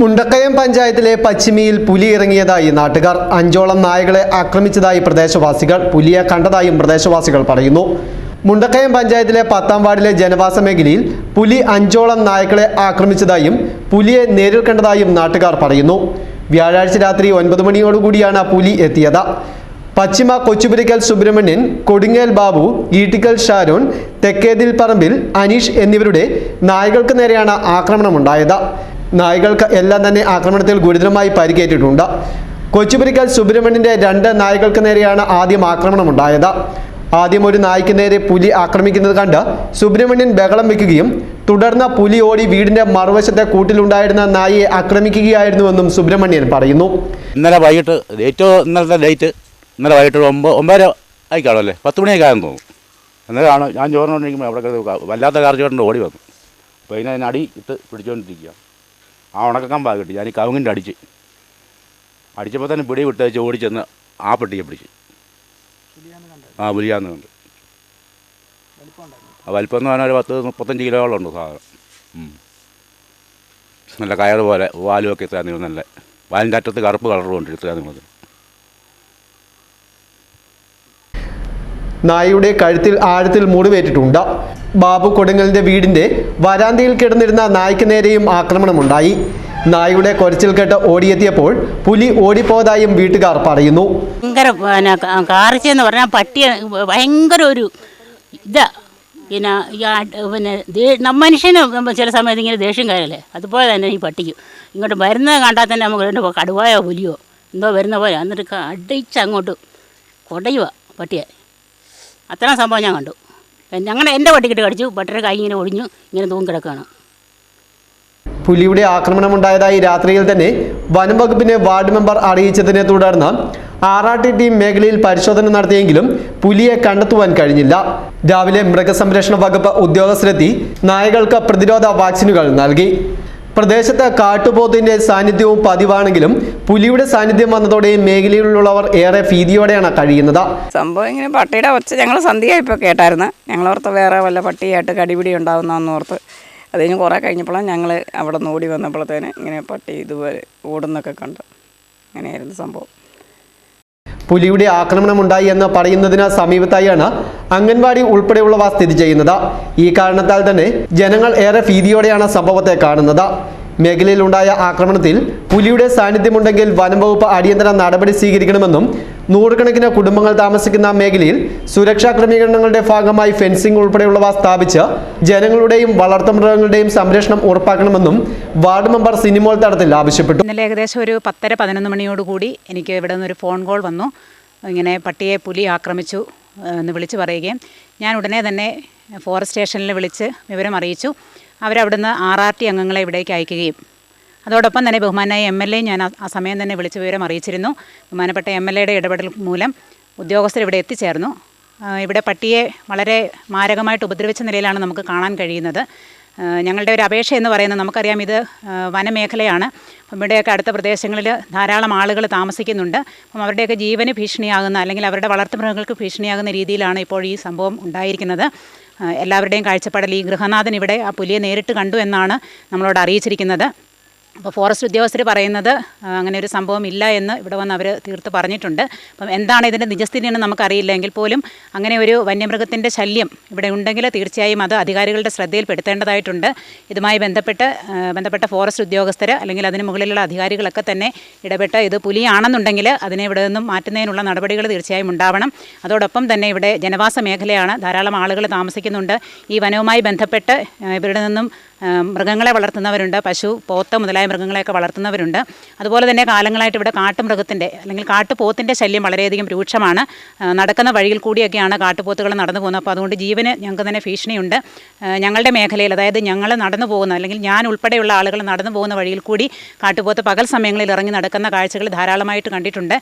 മുണ്ടക്കയം പഞ്ചായത്തിലെ പശ്ചിമിയിൽ പുലി ഇറങ്ങിയതായി നാട്ടുകാർ. അഞ്ചോളം നായകളെ ആക്രമിച്ചതായി പ്രദേശവാസികൾ. പുലിയെ കണ്ടതായും പ്രദേശവാസികൾ പറയുന്നു. മുണ്ടക്കയം പഞ്ചായത്തിലെ പത്താം വാർഡിലെ ജനവാസ മേഖലയിൽ പുലി അഞ്ചോളം നായകളെ ആക്രമിച്ചതായും പുലിയെ നേരിൽ കണ്ടതായും നാട്ടുകാർ പറയുന്നു. വ്യാഴാഴ്ച രാത്രി ഒൻപത് മണിയോടുകൂടിയാണ് പുലി എത്തിയത്. പശ്ചിമ കൊച്ചുപുരിക്കൽ സുബ്രഹ്മണ്യൻ കൊടുങ്ങേൽ ബാബു ഈട്ടിക്കൽ ഷാരോൺ തെക്കേതിൽ പറമ്പിൽ അനീഷ് എന്നിവരുടെ നായകൾക്ക് നേരെയാണ് ആക്രമണമുണ്ടായത്. നായകൾക്ക് എല്ലാം തന്നെ ആക്രമണത്തിൽ ഗുരുതരമായി പരിക്കേറ്റിട്ടുണ്ട്. കൊച്ചുപുരിക്കൽ സുബ്രഹ്മണ്യന്റെ രണ്ട് നായകൾക്ക് നേരെയാണ് ആദ്യം ആക്രമണമുണ്ടായത് ആദ്യം ഒരു നായ്ക്ക് നേരെ പുലി ആക്രമിക്കുന്നത് കണ്ട് സുബ്രഹ്മണ്യൻ ബഹളം വെക്കുകയും തുടർന്ന് പുലി ഓടി വീടിന്റെ മറുവശത്തെ കൂട്ടിലുണ്ടായിരുന്ന നായയെ ആക്രമിക്കുകയായിരുന്നുവെന്നും സുബ്രഹ്മണ്യൻ പറയുന്നു. ഇന്നലെ വൈകിട്ട് ഏറ്റവും ഇന്നലത്തെ ഡേറ്റ് ഇന്നലെ വൈകിട്ട് ഒമ്പത് ഒമ്പതര ആയിക്കാണോ അല്ലേ? പത്ത് മണിയൊക്കെ ആയെന്ന് തോന്നുന്നു. എന്നാലാണ് ഞാൻ ചോറിനോണ്ടിരിക്കുമ്പോൾ അവിടെ വല്ലാത്ത ക- വല്ലാത്ത കാർച്ചോണ്ട് ഓടി വന്നു. അപ്പോൾ അതിനെ അടി ഇട്ട് പിടിച്ചുകൊണ്ടിരിക്കുക ആ ഉണക്കക്കമ്പാ കിട്ടി. ഞാൻ ഈ കവുങ്ങിന്റെ അടിച്ച്. അടിച്ചപ്പോൾ തന്നെ പിടി വിട്ടേച്ച് വെച്ച് ഓടിച്ചെന്ന് ആ പെട്ടിയെ പിടിച്ച്. ആ പുലിയാന്ന് കണ്ട് ആ വലിപ്പം എന്ന് പറഞ്ഞാൽ ഒരു പത്ത് മുപ്പത്തഞ്ച് കിലോയോളം ഉണ്ട് സാധനം. നല്ല കയർ പോലെ വാലുമൊക്കെ ഇത്ര നിങ്ങൾ നല്ല വാലിന്റെ അറ്റത്ത് കറുപ്പ് കളറും ഉണ്ട് ഇത്ര നായയുടെ കഴുത്തിൽ ആഴത്തിൽ മുറിവേറ്റിട്ടുണ്ട്. ബാബു കൊടുങ്ങലിന്റെ വീടിന്റെ വരാന്തയിൽ കിടന്നിരുന്ന നായ്ക്ക് നേരെയും ആക്രമണമുണ്ടായി. നായയുടെ കൊരച്ചിൽ കേട്ട് ഓടിയെത്തിയപ്പോൾ പുലി ഓടിപ്പോതായും വീട്ടുകാർ പറയുന്നു. ഭയങ്കര പിന്നെ കാർച്ചെന്ന് പറഞ്ഞാൽ പട്ടിയ ഭയങ്കര ഒരു ഇതാ. പിന്നെ പിന്നെ മനുഷ്യന് ചില സമയത്ത് ഇങ്ങനെ ദേഷ്യം കാര്യമല്ലേ അതുപോലെ തന്നെ ഈ പട്ടിക്കും. ഇങ്ങോട്ട് വരുന്നത് കണ്ടാൽ തന്നെ നമുക്ക് കടുവായോ പുലിയോ എന്തോ വരുന്ന പോലെ. എന്നിട്ട് അടിച്ചങ്ങോട്ട് കൊടയുക പട്ടിയെ. അത്രയും സംഭവം ഞാൻ കണ്ടു. ഞങ്ങളുടെ എന്റെ വട്ടിക്കിട്ട് കടിച്ചു. ബട്ടറെ കൈ ഇങ്ങനെ ഒടിഞ്ഞു. ഇങ്ങനെ തൂങ്ങി കിടക്കുകയാണ്. പുലിയുടെ ആക്രമണമുണ്ടായതായി രാത്രിയിൽ തന്നെ വനം വകുപ്പിനെ വാർഡ് മെമ്പർ അറിയിച്ചതിനെ തുടർന്ന് ആറാട്ടി ടീം മേഖലയിൽ പരിശോധന നടത്തിയെങ്കിലും പുലിയെ കണ്ടെത്തുവാൻ കഴിഞ്ഞില്ല. രാവിലെ മൃഗസംരക്ഷണ വകുപ്പ് ഉദ്യോഗസ്ഥരെത്തി നായകൾക്ക് പ്രതിരോധ വാക്സിനുകൾ നൽകി. പ്രദേശത്ത് കാട്ടുപോത്തിന്റെ സാന്നിധ്യവും പതിവാണെങ്കിലും പുലിയുടെ സാന്നിധ്യം വന്നതോടെ മേഖലയിലുള്ളവർ ഏറെ ഭീതിയോടെയാണ് കഴിയുന്നത്. സംഭവം ഇങ്ങനെ പട്ടിയുടെ ഒച്ച ഞങ്ങൾ സന്ധ്യയായിപ്പോൾ കേട്ടായിരുന്നു. ഞങ്ങളോർത്ത് വേറെ വല്ല പട്ടിയായിട്ട് കടിപിടി ഉണ്ടാവുന്നതെന്ന് ഓർത്ത്. അത് കഴിഞ്ഞ് കുറേ കഴിഞ്ഞപ്പോഴാണ് ഞങ്ങൾ അവിടെ നിന്ന് ഓടി വന്നപ്പോഴത്തേന് ഇങ്ങനെ പട്ടി ഇതുപോലെ ഓടുന്നൊക്കെ കണ്ടു. അങ്ങനെയായിരുന്നു സംഭവം. പുലിയുടെ ആക്രമണം ഉണ്ടായി എന്ന് പറയുന്നതിന് സമീപത്തായാണ് അംഗൻവാടി ഉൾപ്പെടെയുള്ളവ സ്ഥിതി ചെയ്യുന്നത്. ഈ കാരണത്താൽ തന്നെ ജനങ്ങൾ ഏറെ ഭീതിയോടെയാണ് സംഭവത്തെ കാണുന്നത്. മേഖലയിലുണ്ടായ ആക്രമണത്തിൽ പുലിയുടെ സാന്നിധ്യമുണ്ടെങ്കിൽ വനംവകുപ്പ് അടിയന്തര നടപടി സ്വീകരിക്കണമെന്നും നൂറുകണക്കിന് കുടുംബങ്ങൾ താമസിക്കുന്ന മേഖലയിൽ സുരക്ഷാ ക്രമീകരണങ്ങളുടെ ഭാഗമായി ഫെൻസിംഗ് ഉൾപ്പെടെയുള്ളവ സ്ഥാപിച്ച് ജനങ്ങളുടെയും വളർത്തുമൃഗങ്ങളുടെയും സംരക്ഷണം ഉറപ്പാക്കണമെന്നും വാർഡ് മെമ്പർ സിനിമോൾ തടത്തിൽ ആവശ്യപ്പെട്ടു. ഇന്നലെ ഏകദേശം ഒരു പത്തര പതിനൊന്ന് മണിയോടുകൂടി എനിക്ക് ഇവിടെ നിന്നൊരു ഫോൺ കോൾ വന്നു. ഇങ്ങനെ പട്ടിയെ പുലി ആക്രമിച്ചു എന്ന് വിളിച്ച് പറയുകയും ഞാൻ ഉടനെ തന്നെ ഫോറസ്റ്റ് സ്റ്റേഷനിൽ വിളിച്ച് വിവരം അറിയിച്ചു. അവരവിടുന്ന് ആർ ആർ ടി അംഗങ്ങളെ ഇവിടേക്ക് അയക്കുകയും. അതോടൊപ്പം തന്നെ ബഹുമാനായ എം എൽ എ ഞാൻ ആ- സമയം തന്നെ വിളിച്ച് വിവരം അറിയിച്ചിരുന്നു. ബഹുമാനപ്പെട്ട എം എൽ എയുടെ ഇടപെടൽ മൂലം ഉദ്യോഗസ്ഥർ ഇവിടെ എത്തിച്ചേർന്നു. ഇവിടെ പട്ടിയെ വളരെ മാരകമായിട്ട് ഉപദ്രവിച്ച നിലയിലാണ് നമുക്ക് കാണാൻ കഴിയുന്നത്. ഞങ്ങളുടെ ഒരു അപേക്ഷ എന്ന് പറയുന്നത് നമുക്കറിയാം ഇത് വനമേഖലയാണ്. ഇവിടെയൊക്കെ അടുത്ത പ്രദേശങ്ങളിൽ ധാരാളം ആളുകൾ താമസിക്കുന്നുണ്ട്. അപ്പം അവരുടെയൊക്കെ ജീവന് ഭീഷണിയാകുന്ന അല്ലെങ്കിൽ അവരുടെ വളർത്തുമൃഗങ്ങൾക്ക് ഭീഷണിയാകുന്ന രീതിയിലാണ് ഇപ്പോൾ ഈ സംഭവം ഉണ്ടായിരിക്കുന്നത്. എല്ലാവരുടെയും കാഴ്ചപ്പാടിൽ ഈ ഗൃഹനാഥൻ ഇവിടെ ആ പുലിയെ നേരിട്ട് കണ്ടു എന്നാണ് നമ്മളോട് അറിയിച്ചിരിക്കുന്നത്. അപ്പോൾ ഫോറസ്റ്റ് ഉദ്യോഗസ്ഥർ പറയുന്നത് അങ്ങനെ ഒരു സംഭവം ഇല്ല എന്ന് ഇവിടെ വന്ന് അവർ തീർത്ത് പറഞ്ഞിട്ടുണ്ട്. അപ്പം എന്താണ് ഇതിന്റെ നിജസ്ഥിതി എന്ന് നമുക്കറിയില്ല എങ്കിൽ പോലും അങ്ങനെ ഒരു വന്യമൃഗത്തിന്റെ ശല്യം ഇവിടെ ഉണ്ടെങ്കിൽ തീർച്ചയായും അത് അധികാരികളുടെ ശ്രദ്ധയിൽപ്പെടുത്തേണ്ടതായിട്ടുണ്ട്. ഇതുമായി ബന്ധപ്പെട്ട് ബന്ധപ്പെട്ട ഫോറസ്റ്റ് ഉദ്യോഗസ്ഥർ അല്ലെങ്കിൽ അതിന് മുകളിലുള്ള അധികാരികളൊക്കെ തന്നെ ഇടപെട്ട് ഇത് പുലിയാണെന്നുണ്ടെങ്കിൽ അതിനെ ഇവിടെ നിന്നും മാറ്റുന്നതിനുള്ള നടപടികൾ തീർച്ചയായും ഉണ്ടാവണം. അതോടൊപ്പം തന്നെ ഇവിടെ ജനവാസ മേഖലയാണ് ധാരാളം ആളുകൾ താമസിക്കുന്നുണ്ട്. ഈ വനവുമായി ബന്ധപ്പെട്ട് ഇവരുടെ നിന്നും മൃഗങ്ങളെ വളർത്തുന്നവരുണ്ട്. പശു പോത്ത് മുതലായ മൃഗങ്ങളെയൊക്കെ വളർത്തുന്നവരുണ്ട്. അതുപോലെ തന്നെ കാലങ്ങളായിട്ട് ഇവിടെ കാട്ടുമൃഗത്തിന്റെ അല്ലെങ്കിൽ കാട്ടുപോത്തിന്റെ ശല്യം വളരെയധികം രൂക്ഷമാണ്. നടക്കുന്ന വഴിയിൽ കൂടിയൊക്കെയാണ് കാട്ടുപോത്തുകൾ നടന്നു പോകുന്നത്. അപ്പോൾ അതുകൊണ്ട് ജീവന് ഞങ്ങൾക്ക് തന്നെ ഭീഷണിയുണ്ട്. ഞങ്ങളുടെ മേഖലയിൽ അതായത് ഞങ്ങൾ നടന്നു പോകുന്ന അല്ലെങ്കിൽ ഞാൻ ഉൾപ്പെടെയുള്ള ആളുകൾ നടന്നു പോകുന്ന വഴിയിൽ കൂടി കാട്ടുപോത്ത് പകൽ സമയങ്ങളിൽ ഇറങ്ങി നടക്കുന്ന കാഴ്ചകൾ ധാരാളമായിട്ട് കണ്ടിട്ടുണ്ട്.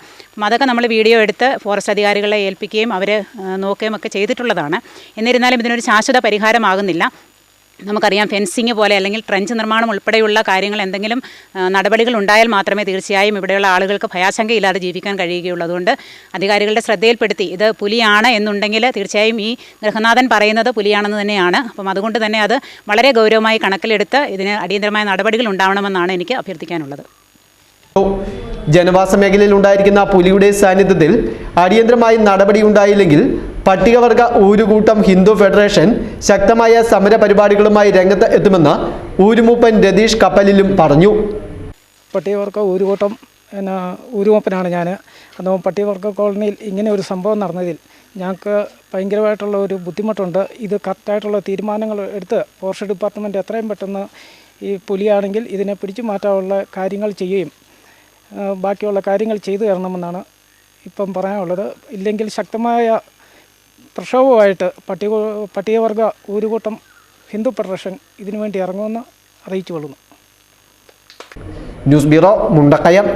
അതൊക്കെ നമ്മൾ വീഡിയോ എടുത്ത് ഫോറസ്റ്റ് അധികാരികളെ ഏൽപ്പിക്കുകയും അവരെ നോക്കുകയും ഒക്കെ ചെയ്തിട്ടുള്ളതാണ്. എന്നിരുന്നാലും ഇതിനൊരു ശാശ്വത പരിഹാരമാകുന്നില്ല. നമുക്കറിയാം ഫെൻസിങ് പോലെ അല്ലെങ്കിൽ ട്രഞ്ച് നിർമ്മാണം ഉൾപ്പെടെയുള്ള കാര്യങ്ങൾ എന്തെങ്കിലും നടപടികൾ ഉണ്ടായാൽ മാത്രമേ തീർച്ചയായും ഇവിടെയുള്ള ആളുകൾക്ക് ഭയാശങ്കയില്ലാതെ ജീവിക്കാൻ കഴിയുകയുള്ളൂ. അതുകൊണ്ട് അധികാരികളുടെ ശ്രദ്ധയിൽപ്പെടുത്തി ഇത് പുലിയാണ് എന്നുണ്ടെങ്കിൽ തീർച്ചയായും ഈ ഗൃഹനാഥൻ പറയുന്നത് പുലിയാണെന്ന് തന്നെയാണ്. അപ്പം അതുകൊണ്ട് തന്നെ അത് വളരെ ഗൗരവമായി കണക്കിലെടുത്ത് ഇതിന് അടിയന്തരമായ നടപടികൾ ഉണ്ടാവണമെന്നാണ് എനിക്ക് അഭ്യർത്ഥിക്കാനുള്ളത്. ജനവാസ മേഖലയിൽ ഉണ്ടായിരിക്കുന്ന പുലിയുടെ സാന്നിധ്യത്തിൽ അടിയന്തരമായി നടപടി ഉണ്ടായില്ലെങ്കിൽ പട്ടികവർഗ ഊരുകൂട്ടം ഹിന്ദു ഫെഡറേഷൻ ശക്തമായ സമര പരിപാടികളുമായി രംഗത്ത് എത്തുമെന്ന് ഊരുമൂപ്പൻ രതീഷ് കപ്പലിലും പറഞ്ഞു. പട്ടികവർഗ ഊരുകൂട്ടം പിന്നെ ഊരുമൂപ്പനാണ് ഞാൻ അന്ന് പട്ടികവർഗ കോളനിയിൽ ഇങ്ങനെ ഒരു സംഭവം നടന്നതിൽ ഞങ്ങൾക്ക് ഭയങ്കരമായിട്ടുള്ള ഒരു ബുദ്ധിമുട്ടുണ്ട്. ഇത് കറക്റ്റായിട്ടുള്ള തീരുമാനങ്ങൾ എടുത്ത് ഫോറസ്റ്റ് ഡിപ്പാർട്ട്മെന്റ് എത്രയും പെട്ടെന്ന് ഈ പുലിയാണെങ്കിൽ ഇതിനെ പിടിച്ചു മാറ്റാനുള്ള കാര്യങ്ങൾ ചെയ്യുകയും ബാക്കിയുള്ള കാര്യങ്ങൾ ചെയ്തു തരണമെന്നാണ് ഇപ്പം പറയാനുള്ളത്. ഇല്ലെങ്കിൽ ശക്തമായ പ്രക്ഷോഭമായിട്ട് പട്ടിക പട്ടികവർഗ ഊരുകൂട്ടം ഹിന്ദു ഫെഡറേഷൻ ഇതിനുവേണ്ടി ഇറങ്ങുമെന്ന് അറിയിച്ചു കൊള്ളുന്നു. News bureau Mundakayam.